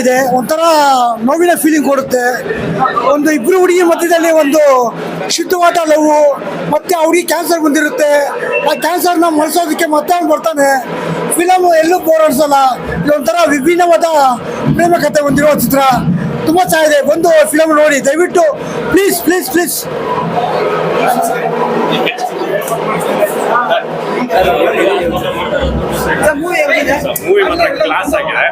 ಇದೆ. ಒಂಥರ ನೋವಿನ ಫೀಲಿಂಗ್ ಕೊಡುತ್ತೆ. ಒಂದು ಇಬ್ರು ಹುಡುಗಿ ಮಧ್ಯದಲ್ಲಿ ಒಂದು ಶುದ್ಧವಾಟ ಲವು, ಮತ್ತೆ ಅವ್ರಿಗೆ ಕ್ಯಾನ್ಸರ್ ಬಂದಿರುತ್ತೆ. ಆ ಕ್ಯಾನ್ಸರ್ನ ಮರೆಸೋದಕ್ಕೆ ಮತ್ತೆ ಅವ್ನು ಬರ್ತಾನೆ. ಫಿಲಮ್ ಎಲ್ಲೂ ಅನ್ಸಲ್ಲ. ಇದೊಂಥರ ವಿಭಿನ್ನವಾದ ಪ್ರೇಮ ಕಥೆ ಹೊಂದಿರೋ ಚಿತ್ರ. ತುಂಬ ಚೆನ್ನಾಗಿದೆ. ಬಂದು ಫಿಲಮ್ ನೋಡಿ. ದಯವಿಟ್ಟು ಪ್ಲೀಸ್ ಪ್ಲೀಸ್ ಪ್ಲೀಸ್ ಕ್ಲಾಸ್ ಆಗಿದೆ.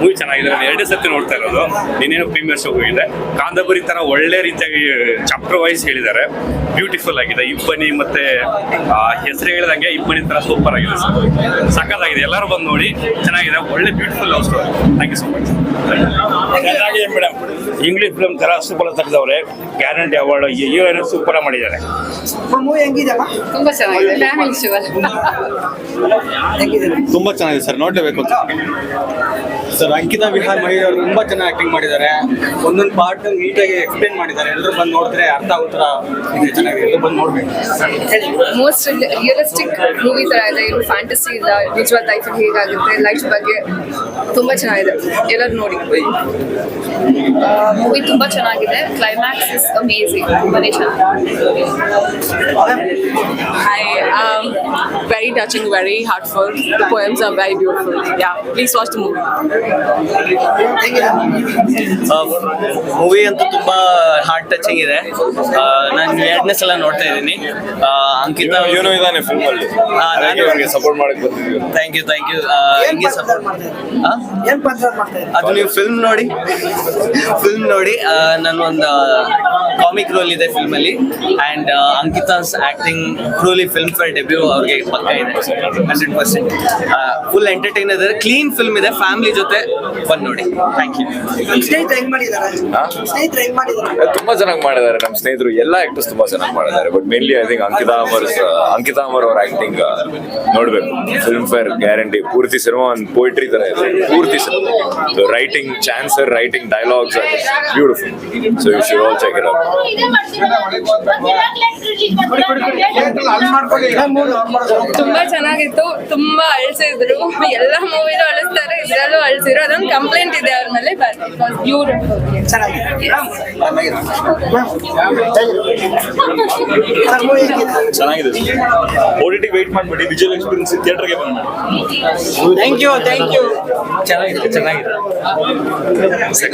ಮೂವಿ ಚೆನ್ನಾಗಿದೆ. ನಾನು ಎರಡೇ ಸತಿ ನೋಡ್ತಾ ಇರೋದು. ಇನ್ನೇನು ಪ್ರೀಮಿಯರ್ ಶೋ ಹೋಗಿದೆ. ಕಾದಂಬರಿ ತರ ಒಳ್ಳೆ ರೀತಿಯಾಗಿ ಚಾಪ್ಟರ್ ವೈಸ್ ಹೇಳಿದ್ದಾರೆ. ಬ್ಯೂಟಿಫುಲ್ ಆಗಿದೆ. ಇಬ್ಬನಿ ಮತ್ತೆ ಹೆಸರು ಹೇಳಿದಂಗೆ ಇಬ್ಬನಿ ತರ ಸೂಪರ್ ಆಗಿದೆ ಸರ್. ಸಖತ್ತಾಗಿದೆ. ಎಲ್ಲರೂ ಬಂದು ನೋಡಿ ಚೆನ್ನಾಗಿದೆ. ಒಳ್ಳೆ beautiful love story thank you so much ಚೆನ್ನಾಗಿದೆ ಮೇಡಮ್ ಇಂಗ್ಲಿಷ್ ಫಿಲಮ್ ತರ ಸೂಪರ್ ತೆಗೆದವ್ರೆ ಗ್ಯಾರಂಟಿ ಅವಾರ್ಡ್ ಹೀರೋಯಿನ್ ಸೂಪರ್ ಮಾಡಿದ್ದಾರೆ. ತುಂಬಾ ಚೆನ್ನಾಗಿದೆ. ಫ್ಯಾಮಿಲಿ ಶೋ ಹೆಂಗಿದೆ? ತುಂಬಾ ಚೆನ್ನಾಗಿದೆ ಸರ್ ನೋಡ್ಲೇಬೇಕು. ಅಂತ ಸರ್ ಅಂಕಿತಾ ವಿಹಾರ್ ಮಹಿ ಅವರು ತುಂಬಾ ಚೆನ್ನಾಗಿ ಆಕ್ಟಿಂಗ್ ಮಾಡಿದ್ದಾರೆ. ಒಂದೊಂದು ಪಾರ್ಟ್ ನೀಟಾಗಿ ಎಕ್ಸ್ಪ್ಲೇನ್ ಮಾಡಿದ್ದಾರೆ. ಎಲ್ಲರೂ ಬಂದು ನೋಡಿದ್ರೆ ಅರ್ಥ ಆಗೋ ಥರ ಇದೆ ಚೆನ್ನಾಗಿದೆ. ಎಲ್ಲರೂ ಬಂದು ನೋಡ್ಬೇಕು. ಮೋಸ್ಟ್ ರಿಯಲಿಸ್ಟಿಕ್ ಮೂವಿ ತರ ಇದೆ. ಏನು ಫ್ಯಾಂಟಸಿ ಇಲ್ಲ ನಿಜವಾದ ಲೈಫ್ ಹೇಗಾಗುತ್ತೆ ಲೈಫ್ ಬಗ್ಗೆ ತುಂಬಾ ಚೆನ್ನಾಗಿದೆ. ಎಲ್ಲರೂ ನೋಡಿ. ಮೂವಿ ತುಂಬಾ ಚೆನ್ನಾಗಿದೆ. ಕ್ಲೈಮ್ಯಾಕ್ಸ್ ಇಸ್ ಅಮೇಸಿಂಗ್ ತುಂಬಾನೇ ಚೆನ್ನಾಗಿದೆ. Um, very touching, very heartful. The poems are very beautiful. Yeah, please watch the movie. Movie ಅಂತೂ ತುಂಬಾ ಹಾರ್ಟ್ ಟಚಿಂಗ್ ಇದೆ. ನಾನು ಎರಡನೇ ಸಲ ನೋಡ್ತಾ ಇದ್ದೀನಿ. ಅಂಕಿತಾ ಇವನು ಇದ್ದಾನೆ ಫಿಲ್ಮ್ ಅಲ್ಲಿ. ನಾನು ಅವ್ರಿಗೆ ಸಪೋರ್ಟ್ ಮಾಡಕ್ ಬಂದಿದ್ದೀವಿ ಥ್ಯಾಂಕ್ ಯು ಥ್ಯಾಂಕ್ ಯು ಹಿಂಗೆ ಸಪೋರ್ಟ್ ಅದು ನೀವು ಫಿಲ್ಮ್ ನೋಡಿ. ಫಿಲ್ಮ್ ನೋಡಿ. ನನ್ನ ಒಂದು ಕಾಮಿಕ್ ರೋಲ್ ಇದೆ ಫಿಲ್ಮ್ ಅಲ್ಲಿ. And Ankita's acting truly Filmfare debut ಅವ್ರಿಗೆ ಇದೆ ಹಂಡ್ರೆಡ್ ಪರ್ಸೆಂಟ್ ಫುಲ್ ಎಂಟರ್ಟೈನ್ ಇದೆ ಕ್ಲೀನ್ ಫಿಲ್ಮ್ ಇದೆ. ಫ್ಯಾಮಿಲಿ ಜೊತೆ ಬಂದು ನೋಡಿ. ಥ್ಯಾಂಕ್ ಯು ತುಂಬಾ ಚೆನ್ನಾಗಿ ಮಾಡಿದ್ದಾರೆ. ನಮ್ಮ ಸ್ನೇಹಿತರು ಎಲ್ಲ ಆಕ್ಟರ್ಸ್ ತುಂಬಾ ಚೆನ್ನಾಗಿ ಮಾಡಿದ್ದಾರೆ. But mainly I think Ankita Amar Ankita Amar ಅವ್ರ ಆಕ್ಟಿಂಗ್ ನೋಡ್ಬೇಕು. ಫಿಲ್ಮ್ ಫೇರ್ ಗ್ಯಾರಂಟಿ ಪೂರ್ತಿ ಸಿನಿಮಾ ಒಂದು ಪೋಯಿಟ್ರಿ ತರ ಇದೆ. ಪೂರ್ತಿ cinema writing ಚಾನ್ಸರ್ writing dialogues beautiful so you should all check it out ತುಂಬಾ ಚೆನ್ನಾಗಿತ್ತು ತುಂಬಾ ಅಳಿಸಿದ್ರು. ಎಲ್ಲ ಮೂವಿಲೂ ಅಳಿಸ್ತಾರೆ ಇದ್ರಲ್ಲೂ ಅಳಿಸಿದ್ರು. ಅದೊಂದು ಕಂಪ್ಲೇಂಟ್ ಇದೆ ಅವ್ರ ಮೇಲೆ ಬಟ್ ಬ್ಯೂಟಿಫುಲ್ ಚೆನ್ನಾಗಿದೆ. ಸರ್ ವೇಟ್ ಮಾಡ್ಬಿಡಿ. ವಿಜುವಲ್ ಎಕ್ಸ್ಪೀರಿಯನ್ಸ್ ಥಿಯೇಟರ್ಗೆ ಬಂದ್ಬಿಡಿ ಥ್ಯಾಂಕ್ ಯು ಥ್ಯಾಂಕ್ ಯು ಚೆನ್ನಾಗಿದೆ ಚೆನ್ನಾಗಿದೆ. ಸರ್